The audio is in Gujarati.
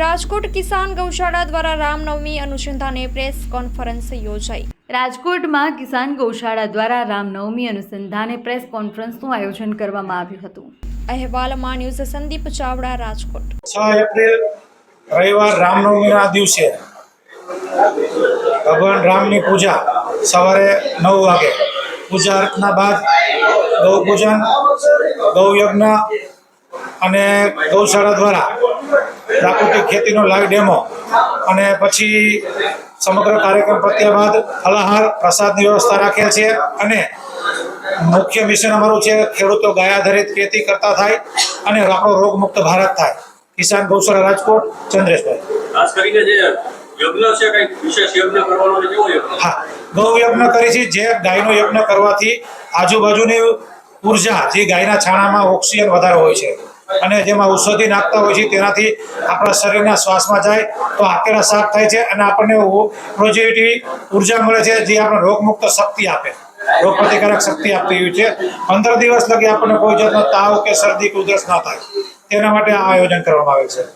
રાજકોટ કિસાન ગૌશાળા દ્વારા રામનવમી અનુસંધાને પ્રેસ કોન્ફરન્સ યોજાઈ. રાજકોટમાં કિસાન ગૌશાળા દ્વારા રામનવમી અનુસંધાને પ્રેસ કોન્ફરન્સનું આયોજન કરવામાં આવ્યું હતું. અહેવાલમાં ન્યૂઝ સંદીપ ચાવડા રાજકોટ. છ એપ્રિલ રવિવાર રામનવમીના દિવસે ભગવાન રામની પૂજા સવારે નવ વાગે. પૂજા અર્ચના બાદ ગૌ પૂજન ગૌયજ્ઞ અને ગૌશાળા દ્વારા પ્રાકૃતિક ખેતીનો લાઈવ ડેમો. અને પછી સમગ્ર કાર્યક્રમ પત્યા બાદ ફલાહાર પ્રસાદની વ્યવસ્થા રાખેલ છે અને મુખ્ય મિશન અમારું છે ખેડૂતો ગાય આધારિત ખેતી કરતા થાય અને આપણો રોગમુક્ત ભારત થાય. કિસાન ગૌશાળા રાજકોટ ચંદ્રેશભાઈ. ખાસ કરીને જે યજ્ઞ છે કંઈક વિશેષ યજ્ઞ કરવાનો કેવો યજ્ઞ? હા ગૌ યજ્ઞ કરી છે જે ગાયનો યજ્ઞ કરવાથી આજુબાજુની ઊર્જા જે ગાયના છાણામાં ઓક્સિજન વધારે હોય છે. અને જેમાં ઔષધિ નાખતા હોય છે, તેનાથી આપણા શરીરના શ્વાસમાં જાય, તો આકેલા સાફ થાય છે અને આપણને પોઝિટિવ ઊર્જા મળે છે, જે આપણે રોગમુક્ત શક્તિ આપે. રોગ પ્રતિકારક શક્તિ આપતી હોય છે. પંદર દિવસ લગી આપણને કોઈ જાતનો તાવ કે શરદી કે ઉધરસ ના થાય. તેના માટે આ આયોજન કરવામાં આવે છે.